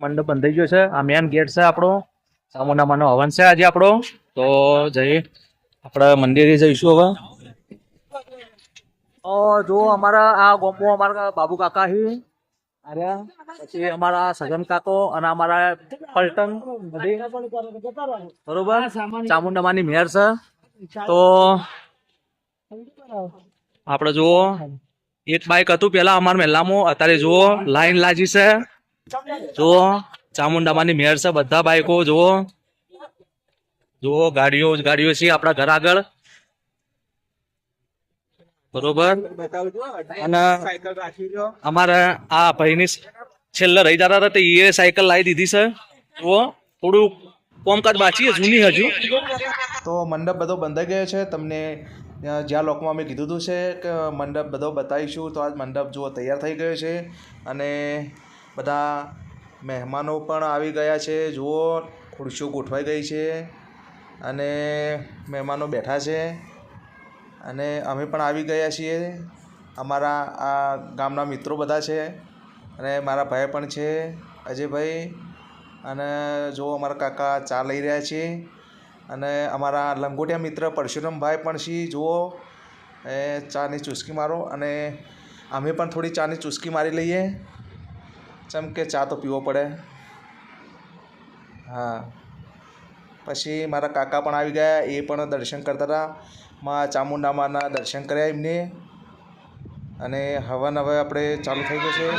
મંડપ બંધાઈ ગયો છે. આ મેન ગેટ છે આપણો. ચામુંડામાનો હવન છે આજે આપણો. તો જઈ આપણે મંદિરે જઈશું હવે. જો અમારા આ ગોમો અમારા બાબુ કાકા હી. પછી અમારા સગન કાકો અને અમારા પલટન બરોબર? ચામુંડામાની મેર છે. તો આપણે જુઓ. એક બાઇક હતું. પેલા અમારા મહેલામાં અત્યારે જુઓ. લાઈન લાજી છે. જુઓ, ચામુંડામાની મેર છે બધા બાઈકો, જુઓ. જુઓ, ગાડીઓ ગાડીઓ છે આપણા ઘર આગળ. બરોબર? અને અમારે આ ભાઈની છેલ્લે રહી જતા હતા તે એ સાયકલ લાવી દીધી છે. જુઓ, થોડું કોમકાજ બાકી જૂની હજુ. તો મંડપ બધો બંધાઈ ગયો છે. તમને જ્યાં લોકમાં અમે કીધું હતું છે કે મંડપ બધો બતાવીશું, તો આજ મંડપ જુઓ તૈયાર થઈ ગયો છે. અને બધા મહેમાનો પણ આવી ગયા છે. જુઓ, ખુરશીઓ ગોઠવાઈ ગઈ છે અને મહેમાનો બેઠા છે અને અમે પણ આવી ગયા છીએ. અમારા આ ગામના મિત્રો બધા છે અને મારા ભાઈ પણ છે, અજયભાઈ અને જો અમારા કાકા ચા લઈ રહ્યા છે અને અમારા લંગોટિયા મિત્ર પરશુરામભાઈ પણ છે. જુઓ, એ ચાની ચૂસકી મારો અને અમે પણ થોડી ચાની ચૂસકી મારી લઈએ. જેમ કે ચા તો પીવો પડે. હા. પછી મારા કાકા પણ આવી ગયા, એ પણ દર્શન કરતા હતા. માં ચામુંડામાના દર્શન કર્યા એમને. અને હવન હવે આપણે ચાલુ થઈ ગયું છે.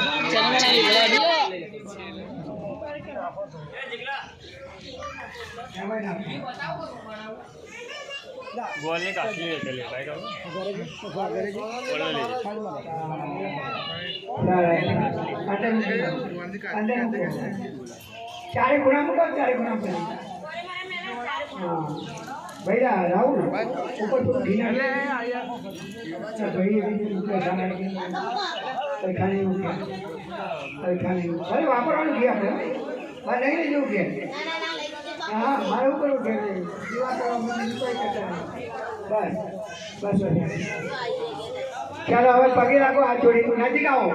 ચારે ગુણા મૂકો ચારે ગુણા પર ભાઈ રાહુલ ઉપર તો ઘી લે અચ્છા ભાઈ ઉપર ખાને એવું ભલે વાપરવાનું ઘી આપણે? હા નહીં લઈ જવું હા મારે એવું કરવું કે. દીવા કરવા મને કોઈ કરતા નહીં. બસ બસ બસ. ચાલો હવે પગે રાખો હાથ જોડી. નજીક આવો.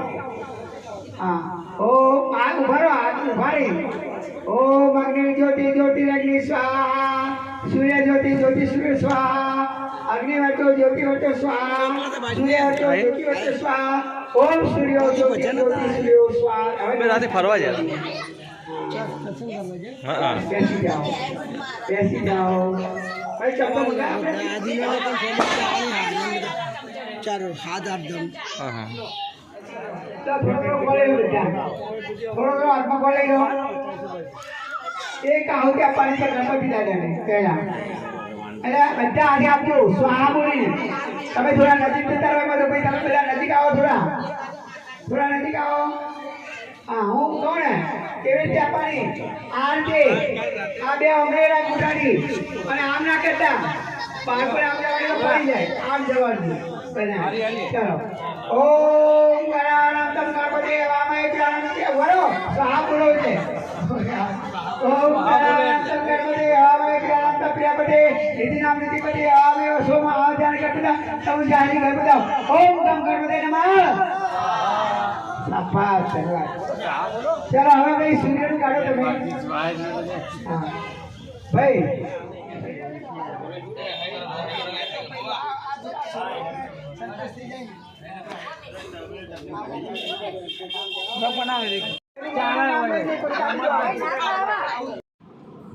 હા. ઓ આ ઊભા રહો હાથ ઊભા રહી. ઓમ અગ્નિ જ્યોતિ જ્યોતિ અગ્નિ સ્વાહા. સૂર્ય જ્યોતિ જ્યોતિ સૂર્ય સ્વાહા. અગ્નિ વટો જ્યોતિ વટો સ્વાહા. સૂર્ય વટો જ્યોતિ વટો સ્વાહા. ઓમ સૂર્ય જ્યોતિ જ્યોતિ સૂર્ય સ્વાહા. હવે રાતે ફરવા જાય. બેસી જાઓ. બેસી જાઓ. ચાલો હાથ આઠ હા હા. એક આહુતિ આપવાની છે ગણપતિ દાદાને પહેલા. એટલે બધા આજે આપજો સ્વાહા બોલીને. તમે થોડા નજીક જતા રહો એમાં તો ભાઈ તમે બધા નજીક આવો થોડા. થોડા નજીક આવો. હા હું કેવી રીતે આપવાની? આ રીતે આ બે અમરેરા ગુટાડી અને આમ ના કરતા પાર પર તો પડી જાય. આમ જવાનું. ચાલો. ઓમ ગણાનંતમ ગણપતિ વામય ગણાનંતિ વરો. સહા બોલો છે ઓમ ગણાનંતમ ગણપતિ વામય ગણાનંત પ્રિયપતિ નિધિ નામ નિધિપતિ આમે સોમ આધ્યાન કરતા સૌ જાની ઘર બતાવ ઓમ શરૂઆત ચાલો, હવે ભાઈ સિગરેટ કાઢો તમે. ભાઈ.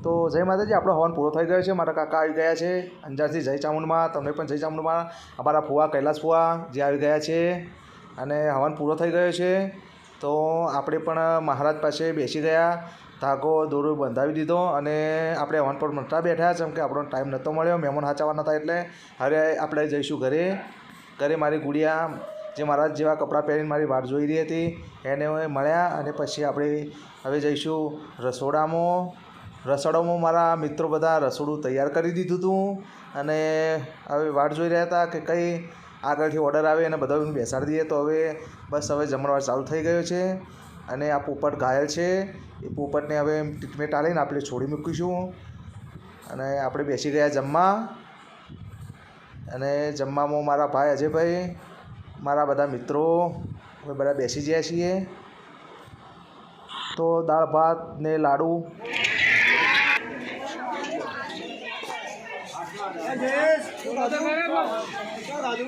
તો જય માતાજી, આપણો હવન પૂરો થઈ ગયો છે. મારા કાકા આવી ગયા છે. અંજારથી જય ચામુંડમાં, તમને પણ જય ચામુંડમાં. અમારા ફુવા, કૈલાસ ફુવા, જે આવી ગયા છે. અને હવન પૂરો થઈ ગયો છે. તો આપણે પણ મહારાજ પાસે બેસી ગયા, ધાગો દોરો બંધાવી દીધો અને આપણે વન પર નહોતા બેઠા, જેમ કે આપણો ટાઈમ નહોતો મળ્યો, મહેમાન હાચવાના હતા એટલે હવે આપણે જઈશું ઘરે. ઘરે મારી ગુડિયા, જે મારા જેવા કપડાં પહેરીને મારી વાટ જોઈ રહી હતી, એને મળ્યા અને પછી આપણે હવે જઈશું રસોડામાં. રસોડામાં મારા મિત્રો બધા રસોડું તૈયાર કરી દીધું હતું અને હવે વાટ જોઈ રહ્યા હતા કે કઈ આગળથી ઓર્ડર આવે અને બધા બેસાડી દઈએ. તો હવે બસ હવે જમણવાર ચાલુ થઈ ગયો છે અને આ પોપટ ઘાયલ છે. એ પોપટને હવે ટ્રીટમેન્ટ આલીને આપણે છોડી મૂકીશું. અને આપણે બેસી ગયા જમવા. અને જમવામાં મારા ભાઈ અજયભાઈ, મારા બધા મિત્રો, અમે બધા બેસી ગયા છીએ. તો દાળ ભાત ને લાડુ રાજુ